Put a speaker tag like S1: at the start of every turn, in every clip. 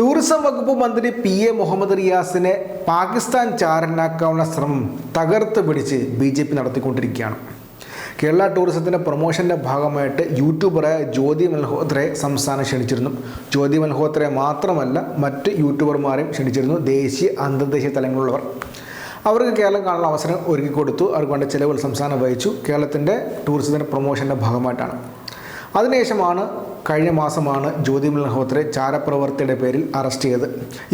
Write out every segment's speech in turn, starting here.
S1: Tourism വകുപ്പ് മന്ത്രി P A Muhammad റിയാസിനെ പാകിസ്ഥാൻ ചാരനാക്കാവുന്ന ശ്രമം തകർത്ത് പിടിച്ച് ബി ജെ പി നടത്തിക്കൊണ്ടിരിക്കുകയാണ്. കേരള ടൂറിസത്തിന്റെ പ്രൊമോഷന്റെ ഭാഗമായിട്ട് യൂട്യൂബറായ ജ്യോതി മൽഹോത്രയെ സംസ്ഥാനം ക്ഷണിച്ചിരുന്നു. ജ്യോതി മൽഹോത്രയെ മാത്രമല്ല മറ്റ് യൂട്യൂബർമാരെയും ക്ഷണിച്ചിരുന്നു. ദേശീയ അന്തർദേശീയ തലങ്ങളിലുള്ളവർ. അവർക്ക് കേരളം കാണാനുള്ള അവസരം ഒരുക്കി കൊടുത്തു അവർക്ക് വേണ്ട ചിലവുകൾ സംസ്ഥാനം വഹിച്ചു. കേരളത്തിന്റെ ടൂറിസത്തിന്റെ പ്രൊമോഷന്റെ ഭാഗമായിട്ടാണ്. അതിനുശേഷമാണ് കഴിഞ്ഞ മാസമാണ് ജ്യോതി മൽഹോത്രയെ ചാരപ്രവർത്തിയുടെ പേരിൽ അറസ്റ്റ് ചെയ്തത്.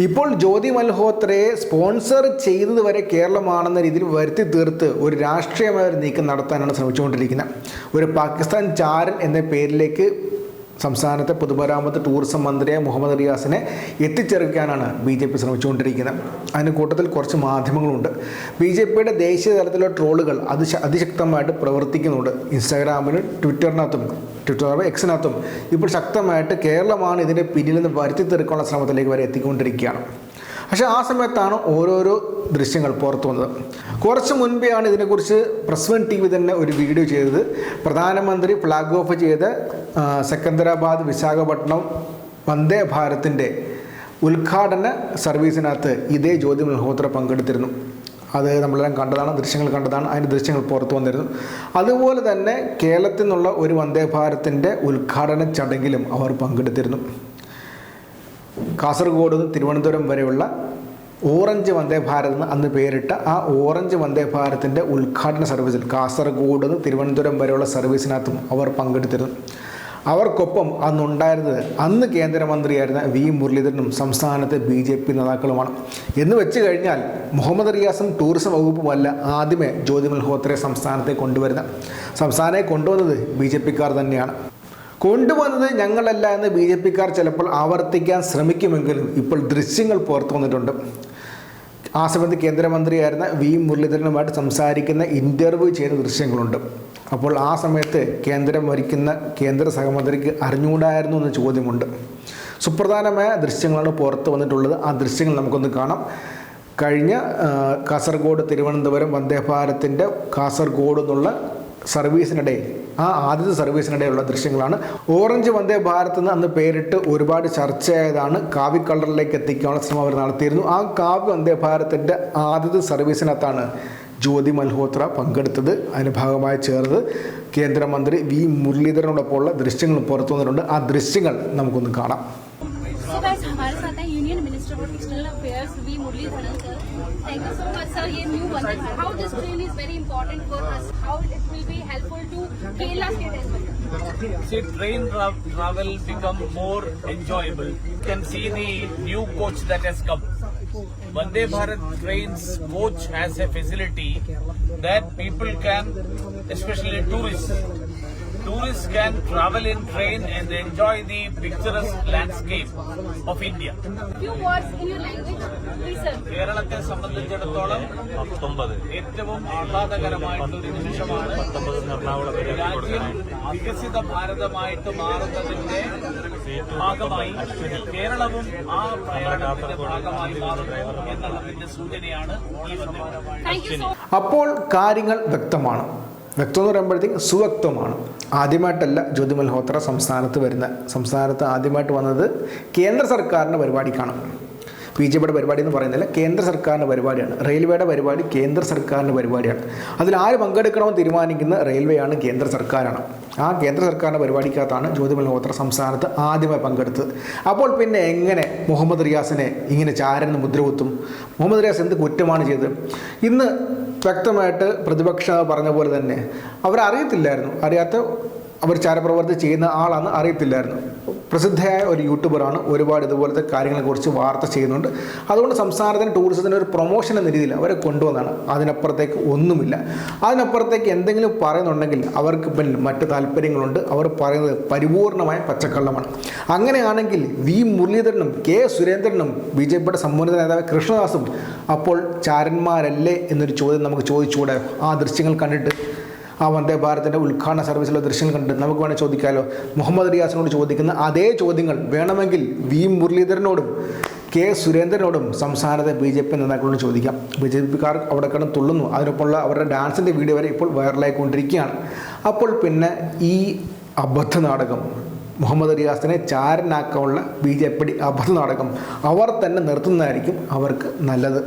S1: ഇപ്പോൾ ജ്യോതി മൽഹോത്രയെ സ്പോൺസർ ചെയ്തത് വരെ കേരളമാണെന്ന രീതിയിൽ വരുത്തി തീർത്ത് ഒരു രാഷ്ട്രീയമായ ഒരു നീക്കം നടത്താനാണ് ശ്രമിച്ചുകൊണ്ടിരിക്കുന്നത്. ഒരു പാകിസ്ഥാൻ ചാരൻ എന്ന പേരിലേക്ക് സംസ്ഥാനത്തെ പൊതുമരാമത്ത് ടൂറിസം മന്ത്രിയെ മുഹമ്മദ് റിയാസിനെ എത്തിച്ചേർക്കാനാണ് ബി ജെ പി ശ്രമിച്ചുകൊണ്ടിരിക്കുന്നത്. അതിന് കൂട്ടത്തിൽ കുറച്ച് മാധ്യമങ്ങളുണ്ട്. ബി ജെ പിയുടെ ദേശീയ തലത്തിലുള്ള ട്രോളുകൾ അത് അതിശക്തമായിട്ട് പ്രവർത്തിക്കുന്നുണ്ട്. ഇൻസ്റ്റാഗ്രാമിലും ട്വിറ്ററിനകത്തും ട്വിറ്റർ എക്സിനകത്തും ഇപ്പോൾ ശക്തമായിട്ട് കേരളമാണ് ഇതിന്റെ പിന്നിൽ വരുത്തി തീർക്കാനുള്ള ശ്രമത്തിലേക്ക് വരെ എത്തിക്കൊണ്ടിരിക്കുകയാണ്. പക്ഷേ ആ സമയത്താണ് ഓരോരോ ദൃശ്യങ്ങൾ പുറത്തു വന്നത്. കുറച്ച് ആണ് ഇതിനെക്കുറിച്ച് പ്രസ് വൺ ടി വി തന്നെ ഒരു വീഡിയോ ചെയ്തത്. പ്രധാനമന്ത്രി ഫ്ലാഗ് ഓഫ് ചെയ്ത സെക്കന്ദരാബാദ് വിശാഖപട്ടണം വന്ദേ ഭാരതിന്റെ ഉദ്ഘാടന സർവീസിനകത്ത് ഇതേ ജ്യോതി മൽഹോത്ര പങ്കെടുത്തിരുന്നു. അത് നമ്മളെല്ലാം കണ്ടതാണ് ദൃശ്യങ്ങൾ കണ്ടതാണ് അതിന്റെ ദൃശ്യങ്ങൾ പുറത്തു വന്നിരുന്നു. അതുപോലെ തന്നെ കേരളത്തിൽ നിന്നുള്ള ഒരു വന്ദേ ഭാരതിന്റെ ഉദ്ഘാടന ചടങ്ങിലും അവർ പങ്കെടുത്തിരുന്നു. കാസർഗോഡ് തിരുവനന്തപുരം വരെയുള്ള ഓറഞ്ച് വന്ദേ ഭാരത് എന്ന് അന്ന് പേരിട്ട ആ ഓറഞ്ച് വന്ദേ ഭാരതിന്റെ ഉദ്ഘാടന സർവീസിൽ കാസർഗോഡ് നിന്ന് തിരുവനന്തപുരം വരെയുള്ള സർവീസിനകത്തും അവർ പങ്കെടുത്തിരുന്നു. അവർക്കൊപ്പം അന്നുണ്ടായിരുന്നത് അന്ന് കേന്ദ്രമന്ത്രിയായിരുന്ന വി മുരളീധരനും സംസ്ഥാനത്തെ ബി ജെ പി നേതാക്കളുമാണ്. എന്ന് വെച്ച് കഴിഞ്ഞാൽ മുഹമ്മദ് റിയാസും ടൂറിസം വകുപ്പുമല്ല ആദ്യമേ ജ്യോതി മൽഹോത്രയെ സംസ്ഥാനത്തെ കൊണ്ടുവരുന്ന സംസ്ഥാനത്തെ കൊണ്ടുവന്നത് ബി ജെ പിക്കാർ തന്നെയാണ്. കൊണ്ടുവന്നത് ഞങ്ങളല്ല എന്ന് ബി ജെ പിക്കാർ ചിലപ്പോൾ ആവർത്തിക്കാൻ ശ്രമിക്കുമെങ്കിലും ഇപ്പോൾ ദൃശ്യങ്ങൾ പുറത്തു വന്നിട്ടുണ്ട്. ആ സമയത്ത് കേന്ദ്രമന്ത്രിയായിരുന്ന വി മുരളീധരനുമായിട്ട് സംസാരിക്കുന്ന ഇന്റർവ്യൂ ചെയ്യുന്ന ദൃശ്യങ്ങളുണ്ട്. അപ്പോൾ ആ സമയത്ത് കേന്ദ്രം ഭരിക്കുന്ന കേന്ദ്ര സഹമന്ത്രിക്ക് അറിഞ്ഞുകൂടായിരുന്നു എന്ന ചോദ്യമുണ്ട്. സുപ്രധാനമായ ദൃശ്യങ്ങളാണ് പുറത്ത് വന്നിട്ടുള്ളത്. ആ ദൃശ്യങ്ങൾ നമുക്കൊന്ന് കാണാം. കഴിഞ്ഞ കാസർഗോഡ് തിരുവനന്തപുരം വന്ദേ ഭാരതിന്റെ കാസർഗോഡ് എന്നുള്ള സർവീസിനിടെ ആ ആദ്യത്തെ സർവീസിനിടെയുള്ള ദൃശ്യങ്ങളാണ്. ഓറഞ്ച് വന്ദേ ഭാരത് എന്ന് അന്ന് പേരിട്ട് ഒരുപാട് ചർച്ചയായതാണ്. കാവി കളറിലേക്ക് എത്തിക്കാനുള്ള ശ്രമം അവർ നടത്തിയിരുന്നു. ആ കാവ്യ വന്ദേ ഭാരത്തിന്റെ ആദ്യത്തെ സർവീസിനകത്താണ് ജ്യോതി മൽഹോത്ര പങ്കെടുത്തത്. അതിന് ഭാഗമായി ചേർന്നത് കേന്ദ്രമന്ത്രി വി മുരളീധരനോടൊപ്പമുള്ള ദൃശ്യങ്ങൾ പുറത്തു വന്നിട്ടുണ്ട് ആ ദൃശ്യങ്ങൾ നമുക്കൊന്ന് കാണാം.
S2: pairs, V. Murlidharan sir. Thank you so much sir, ये new one. How this train is very important for us, how it will be helpful to Kerala state as well.
S3: See, train tra travel become more enjoyable. You can see the new coach that has come. Vande Bharat trains coach has a facility that people can, especially tourists, tourists can travel in train and enjoy the picturesque landscape of India.
S2: few words in your language please sir.
S3: കേരളത്തെ സംബന്ധിച്ചിടത്തോളം പത്തൊമ്പത്. ഏറ്റവും ആഹ്ലാദകരമായിട്ടുള്ള നിമിഷമാണ് പത്തൊമ്പത് എറണാകുളം രാജ്യം വികസിത ഭാരതമായിട്ട് മാറുന്നതിന്റെ ഭാഗമായി കേരളവും ആ പ്രയാണത്തിന്റെ ഭാഗമായി മാറുന്നു എന്നുള്ളതിന്റെ സൂചനയാണ് ഈ Vande Bharat
S2: thank you so
S1: അപ്പോൾ കാര്യങ്ങൾ വ്യക്തമാണ്. വ്യക്തം എന്ന് പറയുമ്പോഴത്തേക്കും സുവ്യക്തമാണ്. ആദ്യമായിട്ടല്ല ജ്യോതി മൽഹോത്ര സംസ്ഥാനത്ത് വരുന്ന സംസ്ഥാനത്ത് ആദ്യമായിട്ട് വന്നത് കേന്ദ്ര സർക്കാരിന്റെ പരിപാടിക്കാണ്. ബി ജെ പിയുടെ പരിപാടി എന്ന് പറയുന്നില്ല കേന്ദ്ര സർക്കാരിന്റെ പരിപാടിയാണ്. റെയിൽവേയുടെ പരിപാടി കേന്ദ്ര സർക്കാരിന്റെ പരിപാടിയാണ്. അതിൽ ആര് പങ്കെടുക്കണമെന്ന് തീരുമാനിക്കുന്ന റെയിൽവേയാണ് കേന്ദ്ര സർക്കാരാണ്. ആ കേന്ദ്ര സർക്കാരിന്റെ പരിപാടിക്കകത്താണ് ജ്യോതി മൽഹോത്ര സംസ്ഥാനത്ത് ആദ്യമായി പങ്കെടുത്തത്. അപ്പോൾ പിന്നെ എങ്ങനെ മുഹമ്മദ് റിയാസിനെ ഇങ്ങനെ ചാരൻ മുദ്രകുത്തും? മുഹമ്മദ് റിയാസ് എന്ത് കുറ്റമാണ് ചെയ്തത്? ഇന്ന് വ്യക്തമായിട്ട് പ്രതിപക്ഷ പറഞ്ഞ പോലെ തന്നെ. അവരറിയത്തില്ലായിരുന്നു. അറിയാത്ത അവർ ചാരപ്രവർത്തി ചെയ്യുന്ന ആളാണെന്ന് അറിയത്തില്ലായിരുന്നു. പ്രസിദ്ധയായ ഒരു യൂട്യൂബറാണ് ഒരുപാട് ഇതുപോലത്തെ കാര്യങ്ങളെക്കുറിച്ച് വാർത്ത ചെയ്യുന്നുണ്ട്. അതുകൊണ്ട് സംസ്ഥാനത്തിന് ടൂറിസത്തിന് ഒരു പ്രൊമോഷൻ എന്ന രീതിയിൽ അവരെ കൊണ്ടുവന്നാണ്. അതിനപ്പുറത്തേക്ക് ഒന്നുമില്ല. അതിനപ്പുറത്തേക്ക് എന്തെങ്കിലും പറയുന്നുണ്ടെങ്കിൽ അവർക്ക് പിന്നിൽ മറ്റ് താല്പര്യങ്ങളുണ്ട്. അവർ പറയുന്നത് പരിപൂർണമായ പച്ചക്കള്ളമാണ്. അങ്ങനെയാണെങ്കിൽ വി മുരളീധരനും കെ സുരേന്ദ്രനും ബി ജെ പിയുടെ സമ്മോന്നത നേതാവ് കൃഷ്ണദാസും അപ്പോൾ ചാരന്മാരല്ലേ എന്നൊരു ചോദ്യം നമുക്ക് ചോദിച്ചുകൂടെ? ആ ദൃശ്യങ്ങൾ കണ്ടിട്ട് ആ വന്ദേ ഭാരതിന്റെ ഉദ്ഘാടന സർവീസിലെ ദൃശ്യം കണ്ട് നമുക്ക് വേണേൽ ചോദിക്കാമല്ലോ മുഹമ്മദ് റിയാസിനോട് ചോദിക്കുന്ന അതേ ചോദ്യങ്ങൾ വേണമെങ്കിൽ വി മുരളീധരനോടും കെ സുരേന്ദ്രനോടും സംസ്ഥാനത്തെ ബി ജെ പി നേതാക്കളോട് ചോദിക്കാം. ബി ജെ പിക്കാർ അവിടെ കിടന്ന് തുള്ളുന്നു. അതിനൊപ്പമുള്ള അവരുടെ ഡാൻസിന്റെ വീഡിയോ വരെ ഇപ്പോൾ വൈറലായിക്കൊണ്ടിരിക്കുകയാണ്. അപ്പോൾ പിന്നെ ഈ അബദ്ധ നാടകം മുഹമ്മദ് റിയാസിനെ ചാരനാക്കാനുള്ള ബി ജെ പി അബദ്ധ നാടകം അവർ തന്നെ നിർത്തുന്നതായിരിക്കും അവർക്ക് നല്ലത്.